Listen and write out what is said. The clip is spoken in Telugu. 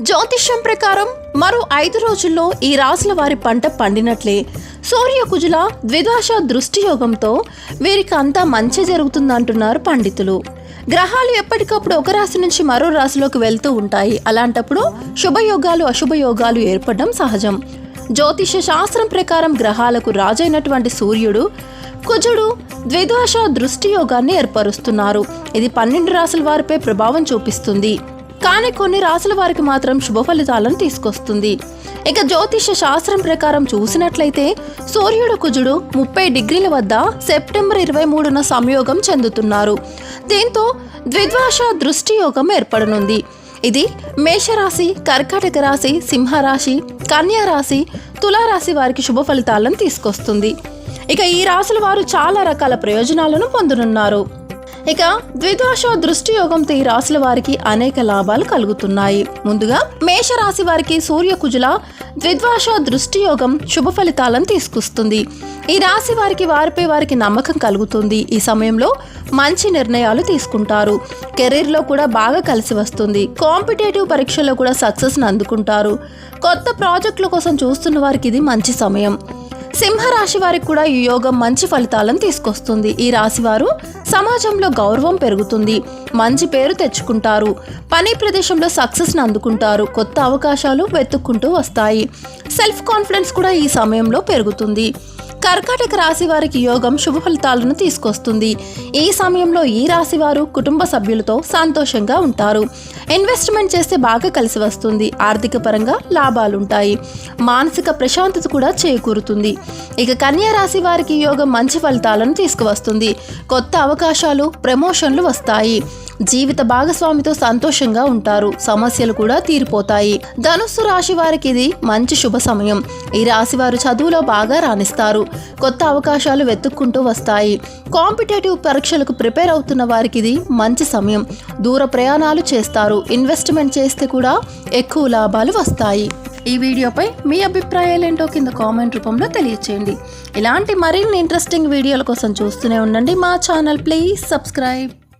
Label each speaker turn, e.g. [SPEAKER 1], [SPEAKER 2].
[SPEAKER 1] జ్యోతిష్యం ప్రకారం మరో ఐదు రోజుల్లో ఈ రాసుల వారి పంట పండినట్లే. సూర్య కుజుల ద్విదాశ దృష్టి యోగంతో వీరికి అంతా మంచి జరుగుతుందంటున్నారు పండితులు. గ్రహాలు ఎప్పటికప్పుడు ఒక రాశి నుంచి మరో రాశిలోకి వెళ్తూ ఉంటాయి. అలాంటప్పుడు శుభయోగాలు అశుభయోగాలు ఏర్పడడం సహజం. జ్యోతిష శాస్త్రం ప్రకారం గ్రహాలకు రాజైనటువంటి సూర్యుడు కుజుడు ద్విదాశ దృష్టి యోగాన్ని ఏర్పరుస్తున్నారు. ఇది పన్నెండు రాశుల వారిపై ప్రభావం చూపిస్తుంది. కానీ కొన్ని రాసుల వారికి మాత్రం శుభ ఫలితాలను తీసుకొస్తుంది. ఇక జ్యోతిష శాస్త్రం ప్రకారం చూసినట్లయితే సూర్యుడు కుజుడు ముప్పై డిగ్రీల వద్ద సెప్టెంబర్ ఇరవై మూడున సంయోగం చెందుతున్నారు. దీంతో ద్విద్వాష దృష్టి యోగం ఏర్పడనుంది. ఇది మేషరాశి కర్కాటక రాశి సింహరాశి కన్యారాశి తులారాశి వారికి శుభ ఫలితాలను తీసుకొస్తుంది. ఇక ఈ రాశుల వారు చాలా రకాల ప్రయోజనాలను పొందనున్నారు. ఇక ద్విదోష దృష్టి యోగంతో ఈ రాశుల వారికి అనేక లాభాలు కలుగుతున్నాయి. ముందుగా మేషరాశి వారికి సూర్య కుజుల ద్విద్వాష దృష్టి యోగం శుభ ఫలితాలను తీసుకొస్తుంది. ఈ రాశి వారికి వారిపై వారికి నమ్మకం కలుగుతుంది. ఈ సమయంలో మంచి నిర్ణయాలు తీసుకుంటారు. కెరీర్లో కూడా బాగా కలిసి వస్తుంది. కాంపిటేటివ్ పరీక్షల్లో కూడా సక్సెస్ని అందుకుంటారు. కొత్త ప్రాజెక్టుల కోసం చూస్తున్న వారికి ఇది మంచి సమయం. సింహరాశి వారికి కూడా ఈ యోగం మంచి ఫలితాలను తీసుకొస్తుంది. ఈ రాశి వారు సమాజంలో గౌరవం పెరుగుతుంది. మంచి పేరు తెచ్చుకుంటారు. పని ప్రదేశంలో సక్సెస్ని అందుకుంటారు. కొత్త అవకాశాలు వెతుక్కుంటూ వస్తాయి. సెల్ఫ్ కాన్ఫిడెన్స్ కూడా ఈ సమయంలో పెరుగుతుంది. కర్కాటక రాశి వారికి యోగం శుభ ఫలితాలను తీసుకొస్తుంది. ఈ సమయంలో ఈ రాశి వారు కుటుంబ సభ్యులతో సంతోషంగా ఉంటారు. ఇన్వెస్ట్మెంట్ చేస్తే బాగా కలిసి వస్తుంది. ఆర్థిక పరంగా లాభాలుంటాయి. మానసిక ప్రశాంతత కూడా చేకూరుతుంది. ఇక కన్యా రాశి వారికి యోగం మంచి ఫలితాలను తీసుకువస్తుంది. కొత్త అవకాశాలు ప్రమోషన్లు వస్తాయి. జీవిత భాగస్వామితో సంతోషంగా ఉంటారు. సమస్యలు కూడా తీరిపోతాయి. ధనుస్సు రాశి వారికి ఇది మంచి శుభ సమయం. ఈ రాశి వారు చదువులో బాగా రాణిస్తారు. కొత్త అవకాశాలు వెతుక్కుంటూ వస్తాయి. కాంపిటేటివ్ పరీక్షలకు ప్రిపేర్ అవుతున్న వారికి ఇది మంచి సమయం. దూర ప్రయాణాలు చేస్తారు. ఇన్వెస్ట్మెంట్ చేస్తే కూడా ఎక్కువ లాభాలు వస్తాయి. ఈ వీడియోపై మీ అభిప్రాయాలేంటో కింద కామెంట్ రూపంలో తెలియచేయండి. ఇలాంటి మరిన్ని ఇంట్రెస్టింగ్ వీడియోల కోసం చూస్తూనే ఉండండి. మా ఛానల్ ప్లీజ్ సబ్స్క్రైబ్.